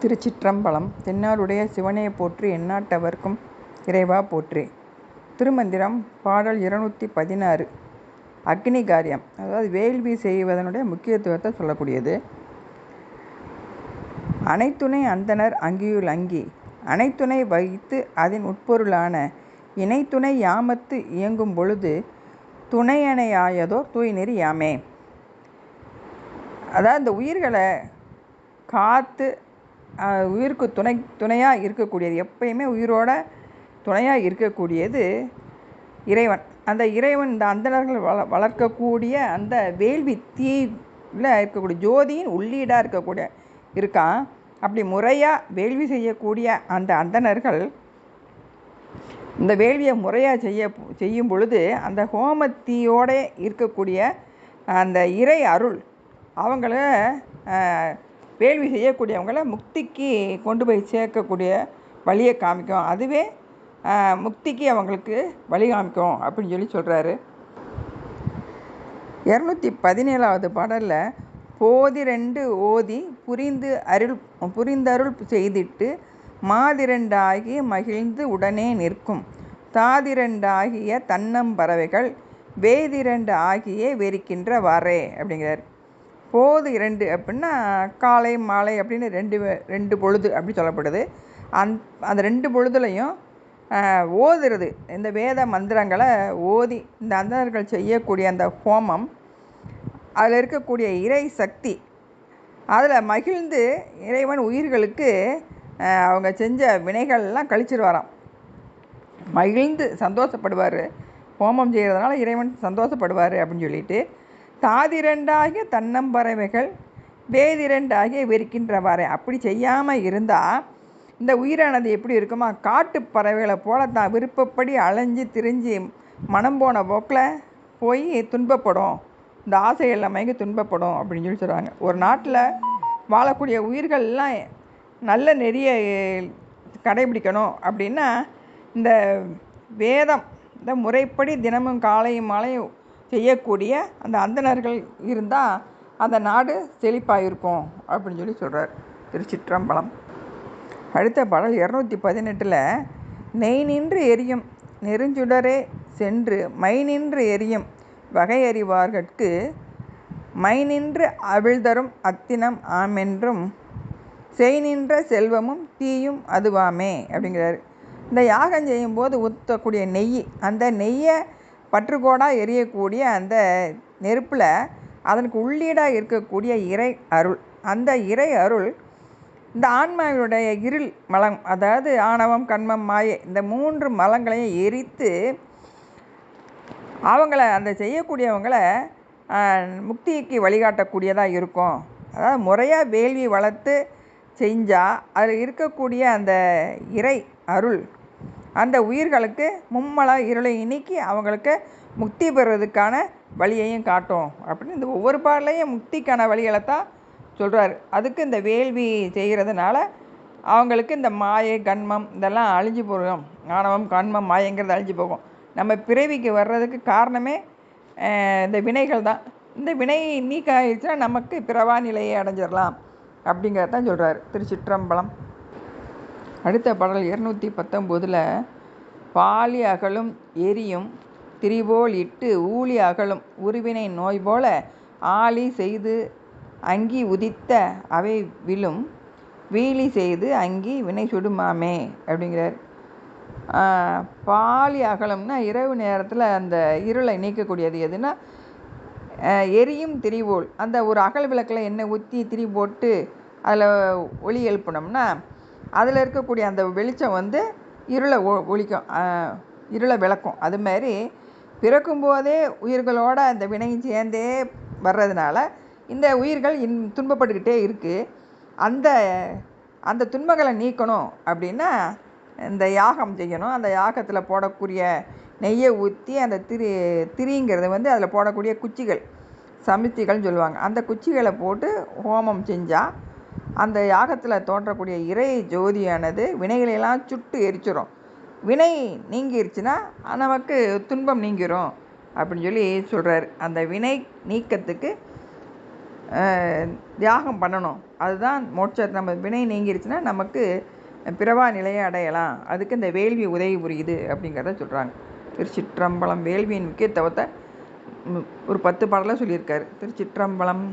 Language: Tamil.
திருச்சிற்றம்பலம் தென்னாடுடைய சிவனே போற்றி எந்நாட்டவர்க்கும் இறைவா போற்றி. திருமந்திரம் பாடல் இருநூற்றி பதினாறு. அக்னி காரியம் அதாவது வேள்வி செய்வதனுடைய முக்கியத்துவத்தை சொல்லக்கூடியது. அனைத்துணை அந்தனர் அங்கியுள் அங்கி அனைத்துணை வைத்து அதன் உட்பொருளான இணைத்துணை யாமத்து இயங்கும் பொழுது துணையணையாயதோ தூய்நெறி யாமே. அதாவது இந்த உயிர்களை காத்து உயிருக்கு துணை துணையாக இருக்கக்கூடியது எப்பயுமே உயிரோட துணையாக இருக்கக்கூடியது இறைவன். அந்த இறைவன் இந்த அந்தணர்கள் வள வளர்க்கக்கூடிய அந்த வேள்வி தீவில் இருக்கக்கூடிய ஜோதியின் உள்ளீடாக இருக்கக்கூடிய இருக்கான். அப்படி முறையாக வேள்வி செய்யக்கூடிய அந்த அந்தணர்கள் இந்த வேள்வியை முறையாக செய்ய செய்யும் பொழுது அந்த ஹோமத்தீயோட இருக்கக்கூடிய அந்த இறை அருள் அவங்கள வேள்வி செய்யக்கூடியவங்கள முக்திக்கு கொண்டு போய் சேர்க்கக்கூடிய வழியை காமிக்கும். அதுவே முக்திக்கு அவங்களுக்கு வழி காமிக்கும் அப்படின்னு சொல்லி சொல்கிறாரு இரநூத்தி பதினேழாவது பாடலில் போதிரெண்டு ஓதி புரிந்து அருள் புரிந்தருள் செய்திட்டு மாதிரண்டாகி மகிழ்ந்து உடனே நிற்கும். தாதிரண்டாகிய தன்னம்பறவைகள் வேதிரண்டு ஆகியே வெறிக்கின்ற வரே அப்படிங்கிறார். போது இரண்டு அப்படின்னா காலை மாலை அப்படின்னு ரெண்டு ரெண்டு பொழுது அப்படி சொல்லப்படுது. அந் அந்த ரெண்டு பொழுதுலையும் ஓதுறது. இந்த வேத மந்திரங்களை ஓதி இந்த அந்தனர்கள் செய்யக்கூடிய அந்த ஹோமம் அதில் இருக்கக்கூடிய இறை சக்தி அதில் மகிழ்ந்து இறைவன் உயிர்களுக்கு அவங்க செஞ்ச வினைகள்லாம் கழிச்சிருவாராம். மகிழ்ந்து சந்தோஷப்படுவார். ஹோமம் செய்கிறதுனால இறைவன் சந்தோஷப்படுவார் அப்படின்னு சொல்லிட்டு தாதிரண்டாகிய தன்னம்பறவைகள் வேதிரண்டாகிய வெறுக்கின்றவாறு அப்படி செய்யாமல் இருந்தால் இந்த உயிரானது எப்படி இருக்குமா? காட்டு பறவைகளை போல தான் விருப்பப்படி அலைஞ்சு திரிஞ்சு மனம் போன போக்கில் போய் துன்பப்படும். இந்த ஆசைகளில் மயங்கி துன்பப்படும் அப்படின்னு சொல்லி சொல்கிறாங்க ஒரு நாட்டில் வாழக்கூடிய உயிர்கள்லாம் நல்ல நெறிய கடைபிடிக்கணும் அப்படின்னா இந்த வேதம் இந்த முறைப்படி தினமும் காலையும் மாலையும் செய்யக்கூடிய அந்த அந்தணர்கள் இருந்தால் அந்த நாடு செழிப்பாக இருக்கும் அப்படின்னு சொல்லி சொல்கிறார் திருச்சிற்றம்பலம். அடுத்த பாடல் இரநூத்தி பதினெட்டில் நெய் நின்று எரியும் நெருஞ்சுடரே சென்று மை நின்று எரியும் வகையறிவார்கட்கு மை நின்று அவிழ்தரும் அத்தினம் ஆமென்றும் செய் நின்ற செல்வமும் தீயும் அதுவாமே அப்படிங்கிறாரு. இந்த யாகம் செய்யும்போது ஊற்றக்கூடிய நெய் அந்த நெய்யை பற்றுக்கோடாக எரியக்கூடிய அந்த நெருப்பில் அதனுக்கு உள்ளீடாக இருக்கக்கூடிய இறை அருள். அந்த இறை அருள் இந்த ஆன்மாவினுடைய இருள் மலம் அதாவது ஆணவம் கண்மம் மாயை இந்த மூன்று மலங்களையும் எரித்து அவங்கள அந்த செய்யக்கூடியவங்கள முக்திக்கு வழிகாட்டக்கூடியதாக இருக்கும். அதாவது முறையாக வேள்வி வளர்த்து செஞ்சால் அதில் இருக்கக்கூடிய அந்த இறை அருள் அந்த உயிர்களுக்கு மும்மல இருளை நீக்கி அவங்களுக்கு முக்தி பெறுவதற்கான வழியையும் காட்டும். அப்படின்னு இந்த ஒவ்வொரு பாடலையும் முக்திக்கான வழிகளை தான் சொல்கிறாரு அதுக்கு இந்த வேள்வி செய்கிறதுனால அவங்களுக்கு இந்த மாயை கண்மம் இதெல்லாம் அழிஞ்சு போகும். ஆணவம் கண்மம் மாயங்கிறது அழிஞ்சு போகும். நம்ம பிறவிக்கு வர்றதுக்கு காரணமே இந்த வினைகள் தான். இந்த வினை நீக்க ஆயிடுச்சுன்னா நமக்கு பிறவா நிலையை அடைஞ்சிடலாம் அப்படிங்கிறதான் சொல்கிறார் திருச்சிற்றம்பலம். அடுத்த பாடல் இரநூத்தி பத்தொம்போதில் பாலி அகலும் எரியும் திரிபோல் இட்டு ஊழி அகலும் உருவினை நோய் போல ஆளி செய்து அங்கி உதித்த அவை விழும் வீழி செய்து அங்கி வினை சுடுமாமே அப்படிங்கிறார். பாலி அகலம்னா இரவு நேரத்தில் அந்த இருளை நீக்கக்கூடியது எதுனா எரியும் திரிவோல் அந்த ஒரு அகல் விளக்கில் எண்ணெய் ஊற்றி திரி போட்டு அதில் ஒளி எழுப்பினோம்னா அதில் இருக்கக்கூடிய அந்த வெளிச்சம் வந்து இருளை ஒ ஒழிக்கும் இருளை விளக்கும். அதுமாரி பிறக்கும்போதே உயிர்களோட அந்த வினையும் சேர்ந்தே வர்றதுனால இந்த உயிர்கள் இன் துன்பப்பட்டுக்கிட்டே இருக்குது அந்த அந்த துன்பங்களை நீக்கணும் அப்படின்னா இந்த யாகம் செய்யணும். அந்த யாகத்தில் போடக்கூடிய நெய்யை ஊற்றி அந்த திரி திரிங்கிறது வந்து அதில் போடக்கூடிய குச்சிகள் சமித்திகள்னு சொல்லுவாங்க. அந்த குச்சிகளை போட்டு ஹோமம் செஞ்சால் அந்த யாகத்தில் தோன்றக்கூடிய இறை ஜோதியானது வினைகளையெல்லாம் சுட்டு எரிச்சிடும் வினை நீங்கிருச்சுன்னா நமக்கு துன்பம் நீங்கிரும் அப்படின்னு சொல்லி சொல்கிறார் அந்த வினை நீக்கத்துக்கு தியாகம் பண்ணணும். அதுதான் மோட்ச நம்ம வினை நீங்கிருச்சுன்னா நமக்கு பிறவா நிலையை அடையலாம். அதுக்கு இந்த வேள்வி உதவி புரியுது அப்படிங்கிறத சொல்கிறாங்க திருச்சிற்றம்பலம் வேள்வியின் முக்கியத்துவத்தை ஒரு பத்து பாடலாக சொல்லியிருக்காரு. திருச்சிற்றம்பலம்